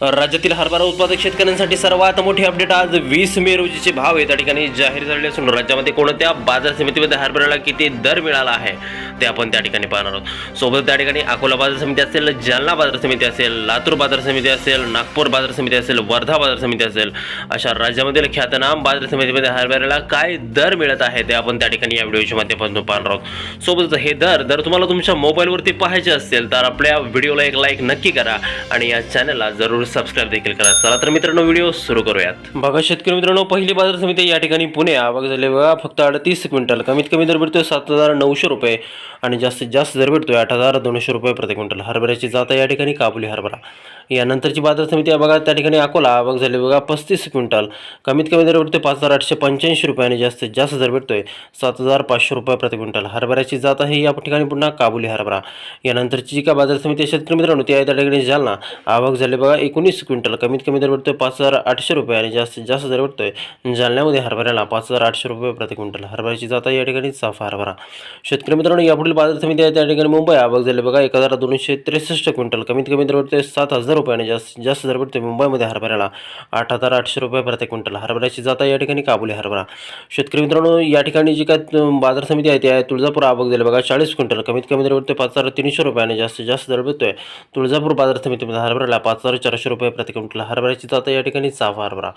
राज्यातील हरभरा उत्पादक शेतकऱ्यांसाठी सर्वात मोठी अपडेट आज वीस मे रोजीचे भाव आहे त्या ठिकाणी जाहीर झालेले असून राज्यामध्ये कोणत्या बाजार समितीमध्ये हरभऱ्याला किती दर मिळाला आहे ते आपण त्या ठिकाणी पाहणार आहोत. सोबत त्या ठिकाणी अकोला बाजार समिती असेल जालना बाजार समिती असेल लातूर बाजार समिती असेल नागपूर बाजार समिती असेल वर्धा बाजार समिती असेल अशा राज्यामधील ख्यातनाम बाजार समितीमध्ये हरभऱ्याला काय दर मिळत आहे ते आपण त्या ठिकाणी या व्हिडिओच्या माध्यमातून पाहणार आहोत. सोबतच हे दर जर तुम्हाला तुमच्या मोबाईलवरती पाहायचे असेल तर आपल्या व्हिडिओला एक लाईक नक्की करा आणि या चॅनलला जरूर सबस्क्राईब देखील करा. चला तर मित्रांनो व्हिडिओ सुरू करूयात. बघा शेतकरी मित्रांनो पहिली बाजार समिती या ठिकाणी पुणे आवक झाले. बघा फक्त अडतीस क्विंटल. कमीत कमी दर भेटतोय सात हजार नऊशे रुपये आणि जास्तीत जास्त दर भेटतोय आठ हजार दोनशे रुपये प्रति क्विंटल. हरभऱ्याची जात आहे या ठिकाणी काबुली हरभरा. यानंतरची बाजार समिती आहे. बघा त्या ठिकाणी अकोला आवक झाली. बघा पस्तीस क्विंटल. कमीत कमी दर भेटतोय पाच हजार आठशे पंच्याऐंशी रुपये आणि जास्तीत जास्त दर भेटतोय सात हजार पाचशे रुपये प्रति क्विंटल. हरभऱ्याची जात आहे या ठिकाणी पुन्हा काबुली हरभरा. यानंतरची जी का बाजार समिती शेतकरी मित्रांनो ती आहे त्या ठिकाणी जालना. आवक झाली. बघा एक एकोणीस क्विंटल. कमीत कमी दर भेटतोय पाच हजार आठशे रुपये आणि जास्तीत जास्त दर भेटतोय जालन्यामध्ये हरभऱ्याला पाच हजार आठशे रुपये प्रति क्विंटल. हरभऱ्याची जात आहे या ठिकाणी साफ हरभरा. शेतकरी मित्रांनो यापुढील बाजार समिती आहे त्या ठिकाणी मुंबई आवक झाली बघा एक हजार दोनशे त्रेसष्ट क्विंटल. कमीत कमी दर भेटतोय सात हजार रुपये आणि जास्तीत जास्त दर भेटतोय मुंबईमध्ये हरभऱ्याला आठ हजार आठशे रुपये प्रति क्विंटल. हरभऱ्याची जात आहे या ठिकाणी काबुली हरभरा. शेतकरी मित्रांनो या ठिकाणी जी काय बाजार समिती आहे ती आहे तुळजापूर आवक झाली बघा चाळीस क्विंटल. कमीत कमी दर भेटतोय पाच हजार तीनशे रुपये आणि जास्तीत जास्त दर भेटतोय तुळजापूर बाजार समितीमध्ये हरभऱ्याला पाच हजार चारशे रुपये प्रति क्विंटल हरभऱ्याची जात या ठिकाणी चाफा हरभरा.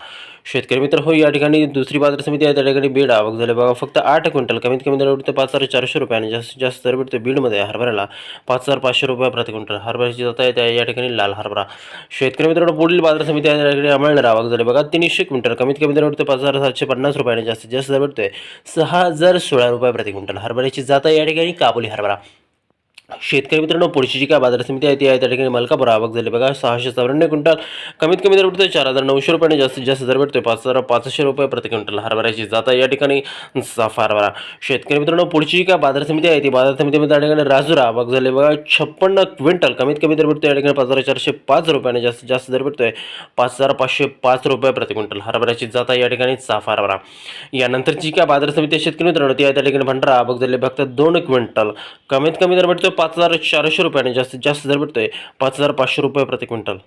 शेतकरी मित्र हो या ठिकाणी दुसरी बाजार समिती आहे. त्या ठिकाणी बीड आवक झाली. बघा फक्त आठ क्विंटल कमीत कमी दर भेटते पाच हजार चारशे रुपये आणि जास्तीत जास्त दर भेटते बीडमध्ये हरभऱ्याला पाच हजार पाचशे रुपये प्रति क्विंटल. हरभऱ्याची जात आहे त्या या ठिकाणी लाल हरभरा. शेतकरी मित्रांनो पुढील बाजार समिती आहे. त्या ठिकाणी अमळणार आवक झाली. बघा तीनशे क्विंटल कमीत कमी दर भेटते पाच हजार सातशे पन्नास रुपये आणि जास्तीत जास्त दर भेटतोय सहा हजार सोळा रुपये प्रति क्विंटल. हरभऱ्याची जात आहे या ठिकाणी काबुली हरभरा. शेतकरी मित्रांनो पुढची जी काय बाजार समिती आहे ती आहे त्या ठिकाणी मलकापूर आवक झाली. बघा सहाशे चौऱ्याण्णव क्विंटल. कमीत कमी दर भेटतो चार हजार नऊशे रुपयाने जास्तीत जास्त दर भेटतोय. पाच हजार पाचशे रुपये प्रति क्विंटल हरभऱ्याची जात आहे. या ठिकाणी साफ हरभरा शेतकरी मित्रांनो पुढची जी काय बाजार समिती आहे ती बाजार समितीमध्ये त्या ठिकाणी राजूरा आवक झाली. बघा छप्पन्न क्विंटल. कमीत कमी दर भेटतो या ठिकाणी पाच हजार चारशे पाच रुपयाने जास्तीत जास्त दर भेटतोय. पाच हजार पाचशे पाच रुपये प्रति क्विंटल हरभऱ्याची जात आहे या ठिकाणी साफ हरभरा यानंतरची काय बाजार समिती आहे शेतकरी मित्रांनो ती आहे त्या ठिकाणी भंडारा आवक झाली. फक्त दोन क्विंटल. कमीत कमी दर भेटतोय पाच हजार चारशे रुपयाने आणि जास्तीत जास्त दर आहे पाच हजार पाचशे रुपये प्रति क्विंटल.